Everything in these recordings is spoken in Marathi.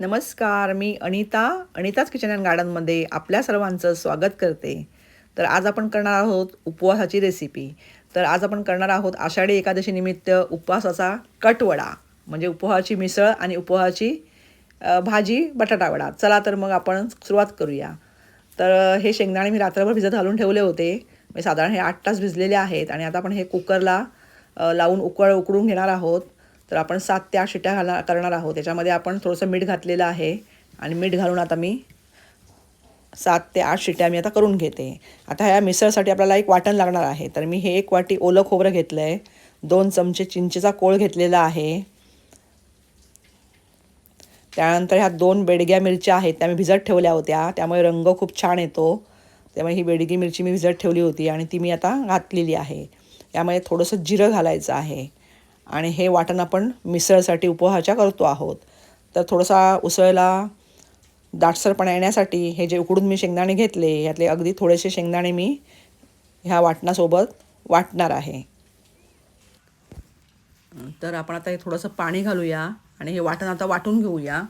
नमस्कार मी अनिता अनिताच किचन अँड गार्डनमध्ये आपल्या सर्वांचं स्वागत करते. तर आज आपण करणार आहोत उपवासाची रेसिपी. तर आज आपण करणार आहोत आषाढी एकादशी निमित्त उपवासाचा कटवडा म्हणजे उपवासाची मिसळ आणि उपवासाची भाजी बटाटावडा चला तर मग आपण सुरुवात करूया. तर हे शेंगदाणे मी रात्रभर भिजत घालून ठेवले होते. म्हणजे साधारण हे आठ तास भिजलेले आहेत आणि आता आपण हे कुकरला लावून उकळ उकडून घेणार आहोत. तर आपण सात ते आठ शिट्या घाला करणार आहोत. त्याच्यामध्ये आपण थोडंसं मीठ घातलेलं आहे. आणि मीठ घालून आता मी सात ते आठ शिट्या मी आता करून घेते. आता ह्या मिसळसाठी आपल्याला एक वाटण लागणार आहे. तर मी हे एक वाटी ओलं खोबरं घेतलं आहे दोन चमचे चिंचेचा कोळ घेतलेला आहे. त्यानंतर ह्या दोन बेडग्या मिरच्या आहेत. त्या मी भिजत ठेवल्या होत्या. त्यामुळे रंग खूप छान येतो. त्यामुळे ही बेडगी मिरची मी भिजत ठेवली होती आणि ती मी आता घातलेली आहे. यामध्ये थोडंसं जिरं घालायचं आहे. आणि हे वाटण आपण मिसळसाठी उपहाच्या करतो आहोत. तर थोडासा उसळला दाटसरपणा येण्यासाठी हे जे उकडून मी शेंगदाणे घेतले यातले अगदी थोडेसे शेंगदाणे मी ह्या वाटणासोबत वाटणार आहे. तर आपण आता हे थोडंसं पाणी घालूया आणि हे वाटण आता वाटून घेऊया.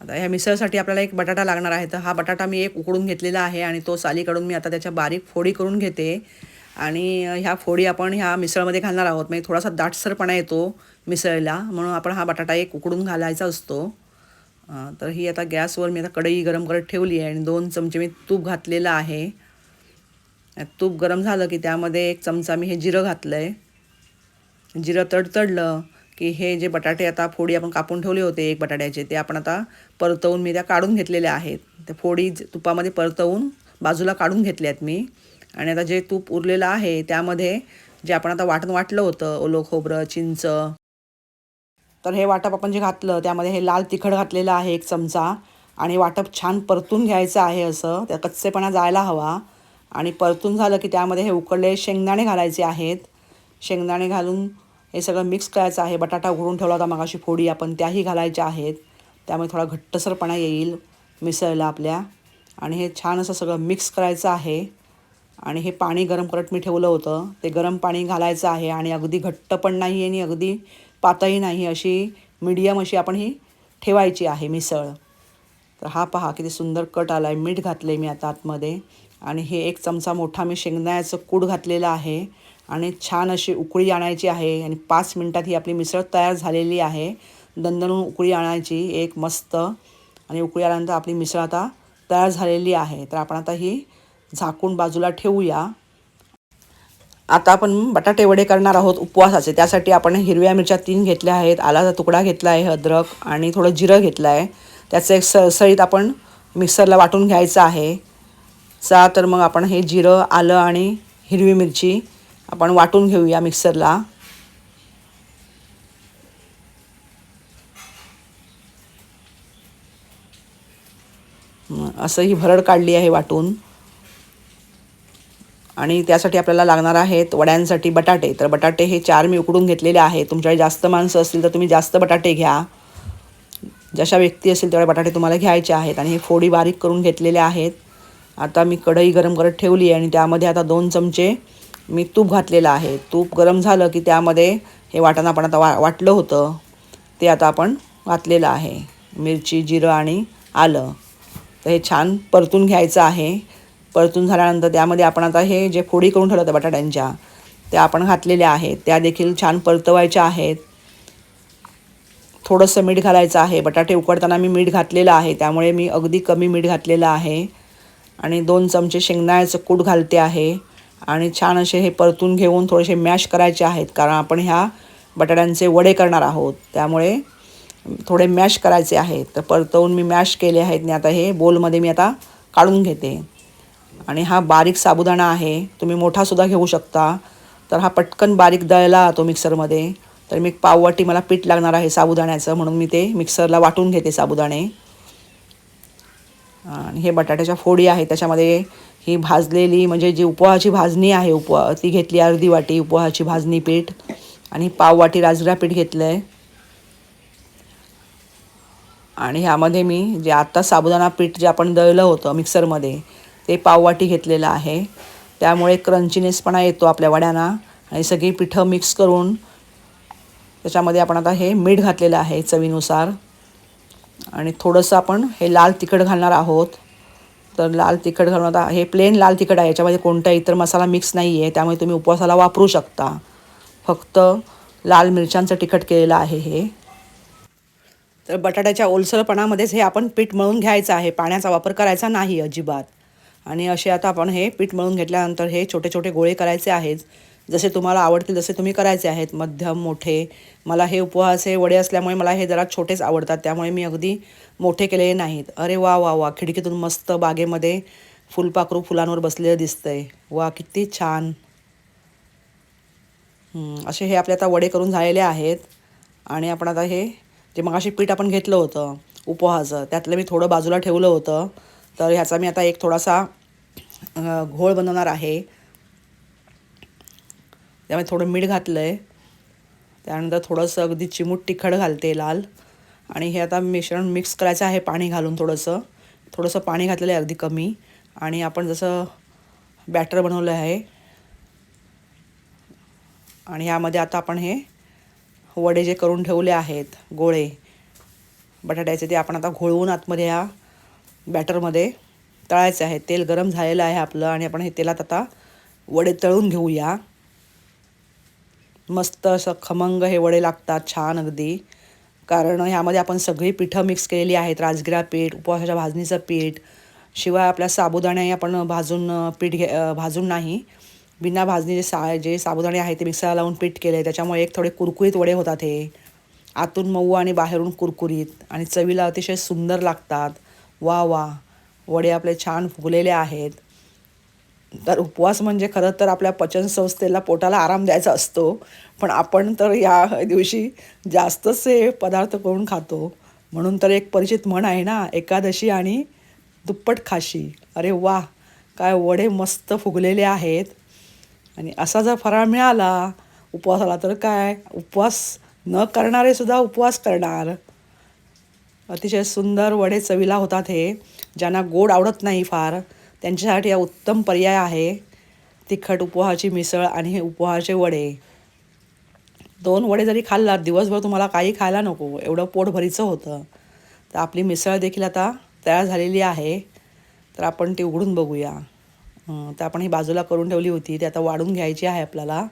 आता ह्या मिसळसाठी आपल्याला एक बटाटा लागणार आहे. तर हा बटाटा मी एक उकडून घेतलेला आहे आणि तो सालीकडून मी आता त्याच्या बारीक फोडी करून घेते. आणि ह्या फोडी आपण ह्या मिसळमध्ये घालणार आहोत. म्हणजे थोडासा दाटसरपणा येतो मिसळला. म्हणून आपण हा बटाटा एक उकडून घालायचा असतो. तर ही आता गॅसवर मी आता कढई गरम करत ठेवली आहे आणि दोन चमचे मी तूप घातलेलं आहे. तूप गरम झालं की त्यामध्ये एक चमचा मी हे जिरं घातलं आहे जिरं तडतडलं की हे जे बटाटे आता फोडी आपण कापून ठेवले होते एक बटाट्याचे ते आपण आता परतवून मी त्या काढून घेतलेल्या आहेत. त्या फोडी ज- तुपामध्ये परतवून बाजूला काढून घेतल्यात मी. आणि आता जे तूप उरलेलं आहे त्यामध्ये जे आपण आता वाटण वाटलं होतं ओलं खोबरं चिंच. तर हे वाटप आपण जे घातलं त्यामध्ये हे लाल तिखट घातलेलं आहे एक चमचा. आणि वाटप छान परतून घ्यायचं आहे असं. त्या कच्चेपणा जायला हवा. आणि परतून झालं की त्यामध्ये हे उकडले शेंगदाणे घालायचे आहेत. शेंगदाणे घालून हे सगळं मिक्स करायचं आहे. बटाटा उघडून ठेवला होता मगाशी फोडी आपण त्याही घालायच्या आहेत. त्यामुळे थोडा घट्टसरपणा येईल मिसळला आपल्या. आणि हे छान असं सगळं मिक्स करायचं आहे. आणि हे पाणी गरम करत मी ठेवलं होतं. ते गरम पाणी घालायचं आहे आणि अगदी घट्ट पण नाही आणि अगदी पातळी नाही अशी मीडियम अशी आपण ही ठेवायची आहे मिसळ. तर हा पहा किती सुंदर कट आला आहे मीठ घातलं आहे मी आता आतमध्ये. आणि हे एक चमचा मोठा मी शेंगदाण्याचं कूड घातलेलं आहे. आणि छान अशी उकळी आणायची आहे. आणि पाच मिनटात ही आपली मिसळ तयार झालेली आहे. दणदणून उकळी आणायची. एक मस्त. आणि उकळी आल्यानंतर आपली मिसळ आता तयार झालेली आहे. तर आपण आता ही झाकून बाजूला ठेवूया. आता आपण बटाटे वडे करणार आहोत उपवासाचे. त्यासाठी आपण हिरव्या मिरच्या तीन घेतल्या आहेत आलाचा तुकडा घेतला आहे अद्रक आणि थोडं जिरं घेतलं आहे. त्याचं एक सळसळीत आपण मिक्सरला वाटून घ्यायचं आहे. चा तर मग आपण हे जिरं आलं आणि हिरवी मिरची आपण वाटून घेऊया मिक्सरला. असं ही भरड काढली आहे वाटून. आणि त्यासाठी आपल्याला लागणार आहेत वड्यांसाठी बटाटे. तर बटाटे हे चार मी उकडून घेतलेले आहे तुमच्याकडे जास्त माणसं असतील तर तुम्ही जास्त बटाटे घ्या. जशा व्यक्ती असतील तेवढ्या बटाटे तुम्हाला घ्यायचे आहेत. आणि हे फोडी बारीक करून घेतलेले आहेत. आता मी कढई गरम करत ठेवली आहे आणि त्यामध्ये आता दोन चमचे मी तूप घातलेलं आहे. तूप गरम झालं की त्यामध्ये हे वाटाणा आपण आता वा वाटलं होतं. ते आता आपण घातलेलं आहे. मिरची जिरं आणि आलं. तर हे छान परतून घ्यायचं आहे. परतून झाल्यानंतर त्यामध्ये आपण आता हे जे फोडी करून ठेवलं होतं बटाट्यांच्या त्या आपण घातलेल्या आहेत. त्या देखील छान परतवायच्या आहेत. थोडंसं मीठ घालायचं आहे. बटाटे उकडताना मी मीठ घातलेलं आहे. त्यामुळे मी अगदी कमी मीठ घातलेलं आहे. आणि दोन चमचे शेंगदाण्याचं कूट घालते आहे. आणि छान असे हे परतून घेऊन थोडेसे मॅश करायचे आहेत. कारण आपण ह्या बटाट्यांचे वडे करणार आहोत. त्यामुळे थोडे मॅश करायचे आहेत. तर परतवून मी मॅश केले आहेत. आणि आता हे बोलमध्ये मी आता काढून घेते. आणि हा बारीक साबुदाणा आहे तुम्ही मोठासुद्धा घेऊ शकता. तर हा पटकन बारीक दळला तो मिक्सरमध्ये. तर मी पाववाटी मला पीठ लागणार आहे साबुदाण्याचं म्हणून मी ते मिक्सरला वाटून घेते साबुदाणे. आणि हे बटाट्याच्या फोडी आहे त्याच्यामध्ये ही भाजलेली म्हणजे जी उपवाहाची भाजणी आहे उपवा ती घेतली अर्धी वाटी उपवाहाची भाजणी पीठ आणि पाववाटी राजगिरा पीठ घेतलं आहे आणि ह्यामध्ये मी जे आत्ता साबुदाणा पीठ जे आपण दळलं होतं मिक्सरमध्ये ते पाववाटी घेतलेलं आहे. त्यामुळे क्रंचीनेसपणा येतो आपल्या वड्यांना. आणि सगळी पिठं मिक्स करून त्याच्यामध्ये आपण आता हे मीठ घातलेलं आहे चवीनुसार. आणि थोडंसं आपण हे लाल तिखट घालणार आहोत. तर लाल तिखट घालून आता हे प्लेन लाल तिखट आहे. याच्यामध्ये कोणता इतर मसाला मिक्स नाही आहे त्यामुळे तुम्ही उपवासाला वापरू शकता. फक्त लाल मिरच्यांचं तिखट केलेलं आहे हे. तर बटाट्याच्या ओलसरपणामध्येच हे आपण पीठ मळून घ्यायचं आहे. पाण्याचा वापर करायचा नाही अजिबात. आणि असे आता आपण हे पीठ मळून घेतल्यानंतर हे छोटे छोटे गोळे करायचे आहेत. जसे तुम्हाला आवडतील तसे तुम्ही करायचे आहेत. मध्यम मोठे. मला हे उपवास हे वडे असल्यामुळे मला हे जरा छोटेच आवडतात. त्यामुळे मी अगदी मोठे केलेले नाहीत. अरे वा वा वा. खिडकीतून मस्त बागेमध्ये फुलपाखरू फुलांवर बसलेलं दिसतंय. वा किती छान. असे हे आपले आता वडे करून झालेले आहेत. आणि आपण आता हे जे मगाशी पीठ आपण घेतलं होतं उपवासाचं त्यातलं मी थोडं बाजूला ठेवलं होतं. तर ह्याचा मी आता एक थोडासा घोळ बनवणार आहे. त्यामुळे थोडं मीठ घातलं आहे त्यानंतर थोडंसं अगदी चिमूट तिखट घालते लाल. आणि हे आता मिश्रण मिक्स करायचं आहे पाणी घालून थोडंसं. थोडंसं पाणी घातलेलं आहे अगदी कमी. आणि आपण जसं बॅटर बनवलं आहे. आणि ह्यामध्ये आता आपण हे वडे जे करून ठेवले आहेत गोळे बटाट्याचे ते आपण आता घोळवून आतमध्ये ह्या बॅटरमध्ये तळायचे आहे. तेल गरम झालेलं आहे आपलं आणि आपण हे तेलात आता वडे तळून घेऊया. मस्त असं खमंग हे वडे लागतात छान अगदी. कारण ह्यामध्ये आपण सगळी पिठं मिक्स केलेली आहेत. राजगिरा पीठ उपवासाच्या भाजणीचं पीठ शिवाय आपल्या साबुदाणे आपण भाजून पीठ घे भाजून नाही. बिना भाजणीचे सा जे साबुदाणे आहे ते मिक्सरला लावून पीठ केले त्याच्यामुळे एक थोडे कुरकुरीत वडे होतात हे. आतून मऊ आणि बाहेरून कुरकुरीत. आणि चवीला अतिशय सुंदर लागतात. वा वा. वडे आपले छान फुगलेले आहेत. तर उपवास म्हणजे खरं तर आपल्या पचनसंस्थेला पोटाला आराम द्यायचा असतो. पण आपण तर या दिवशी जास्तच पदार्थ करून खातो. म्हणून तर एक परिचित म्हण आहे ना एकादशी आणि दुप्पट खाशी. अरे वा काय वडे मस्त फुगलेले आहेत. आणि असा जर फराळ मिळाला उपवासाला तर काय? उपवास न करणारे सुद्धा उपवास करणार. अतिशय सुंदर वडे चवीला होतात हे. ज्यांना गोड आवडत नाही फार त्यांच्यासाठी हा उत्तम पर्याय आहे तिखट उपवासाची मिसळ आणि हे उपवाहाचे वडे. दोन वडे जरी खाल्लात दिवसभर तुम्हाला काही खायला नको एवढं पोट भरीचं होतं. तर आपली मिसळ देखील आता तयार झालेली आहे. तर आपण ती उघडून बघूया. तर आपण ही बाजूला करून ठेवली होती ती आता वाढून घ्यायची आहे आपल्याला.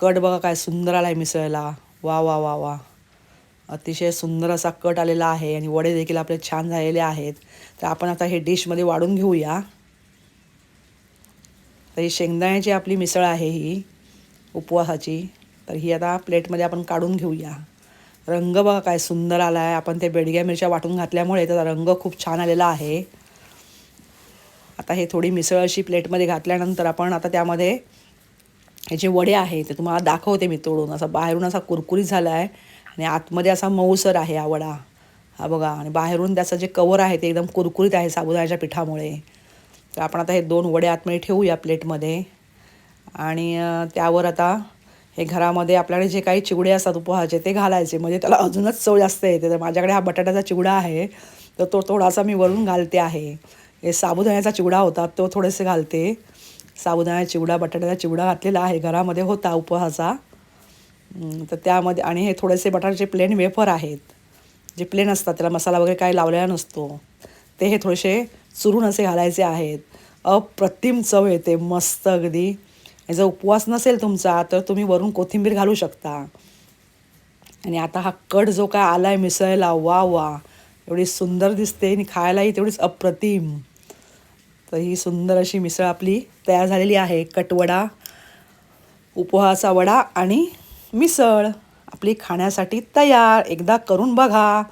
कट बघा काय सुंदर आला आहे मिसळला. वा वा वा वा. अतिशय सुंदर असा कट आलेला आहे आणि वडे देखील आपले छान झालेले आहेत. तर आपण आता हे डिशमध्ये वाढून घेऊया. तर ही शेंगदाण्याची आपली मिसळ आहे ही उपवासाची. तर ही आता प्लेटमध्ये आपण काढून घेऊया. रंग बघा काय सुंदर आला आहे आपण ते बेडग्या मिरच्या वाटून घातल्यामुळे त्याचा रंग खूप छान आलेला आहे. आता हे थोडी मिसळ अशी प्लेटमध्ये घातल्यानंतर आपण आता त्यामध्ये हे जे वडे आहे ते तुम्हाला दाखवते मी तोडून. असा बाहेरून असा कुरकुरीत झाला आहे आणि आतमध्ये असा मऊसर आहे हा वडा हा बघा आणि बाहेरून त्याचं जे कवर आहे ते एकदम कुरकुरीत आहे साबुदाण्याच्या पिठामुळे. तर आपण आता हे दोन वडे आतमध्ये ठेवूया प्लेटमध्ये. आणि त्यावर आता हे घरामध्ये आपल्याकडे जे काही चिवडे असतात उपहाचे ते घालायचे. म्हणजे त्याला अजूनच चव जास्त येते. तर माझ्याकडे हा बटाट्याचा चिवडा आहे. तर तो थोडासा मी वरून घालते आहे. हे साबुदाण्याचा चिवडा होता तो थोडेसे घालते. साबुदाणा चिवडा बटाट्याचा चिवडा घातलेला आहे. घरामध्ये होता उपहासा तर त्यामध्ये आणि हे थोडेसे बटाट्याचे प्लेन वेफर आहेत जे प्लेन असतात त्याला मसाला वगैरे काही लावलेला नसतो ते हे थोडेसे चुरून असे घालायचे आहेत. अप्रतिम चव येते मस्त अगदी. जर उपवास नसेल तुमचा तर तुम्ही वरून कोथिंबीर घालू शकता. आणि आता हा कट जो काय आला आहे मिसळला वा वा एवढी सुंदर दिसते आणि खायलाही तेवढीच अप्रतिम. तर ही सुंदर अशी मिसळ आपली तयार झालेली आहे. कटवडा उपवासा वडा आणि मिसळ आपली खाण्यासाठी तयार. एकदा करून बघा.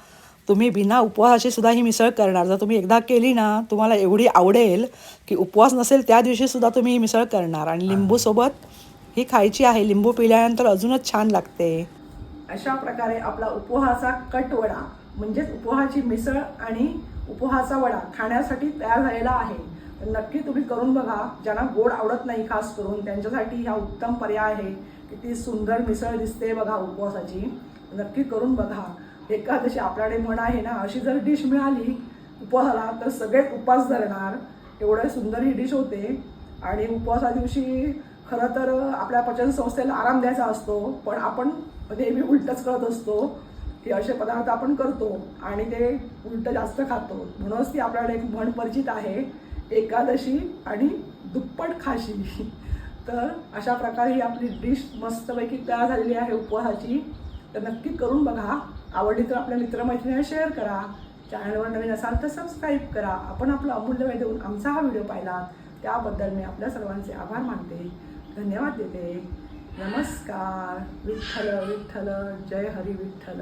तुम्ही बिना उपवासाची सुद्धा ही मिसळ करणार. जर तुम्ही एकदा केली ना तुम्हाला एवढी आवडेल की उपवास नसेल त्या दिवशी सुद्धा तुम्ही ही मिसळ करणार. आणि लिंबूसोबत ही खायची आहे. लिंबू पिल्यानंतर अजूनच छान लागते. अशा प्रकारे आपला उपवासाचा कटवडा म्हणजेच उपवासाची मिसळ आणि उपवासाचा वडा खाण्यासाठी तयार झालेला आहे. तर नक्की तुम्ही करून बघा. ज्यांना गोड आवडत नाही खास करून त्यांच्यासाठी हा उत्तम पर्याय आहे. किती सुंदर मिसळ दिसते बघा उपवासाची. नक्की करून बघा. एकादशी आपल्याकडे म्हण आहे ना अशी जर डिश मिळाली उपवासाला तर सगळेच उपवास धरणार. एवढं सुंदर ही डिश होते. आणि उपवासा दिवशी खरं तर आपल्या पचन संस्थेला आराम द्यायचा असतो पण आपण नेहमी उलटच करत असतो. की असे पदार्थ आपण करतो आणि ते उलट जास्त खातो. म्हणूनच ती आपल्याकडे एक म्हण परिचित आहे एकादशी आणि दुप्पट खाशी. तर अशा प्रकारे ही आपली डिश मस्तपैकी तयार झालेली आहे उपवासाची. तर नक्की करून बघा. आवडली तर आपल्या मित्रमैत्रिणीला शेअर करा. चॅनलवर नवीन असाल तर सबस्क्राईब करा. आपण आपला अमूल्य वेळ देऊन आमचा हा व्हिडिओ पाहिला. त्याबद्दल मी आपल्या सर्वांचे आभार मानते. धन्यवाद देते. नमस्कार. विठ्ठल विठ्ठल. जय हरी विठ्ठल.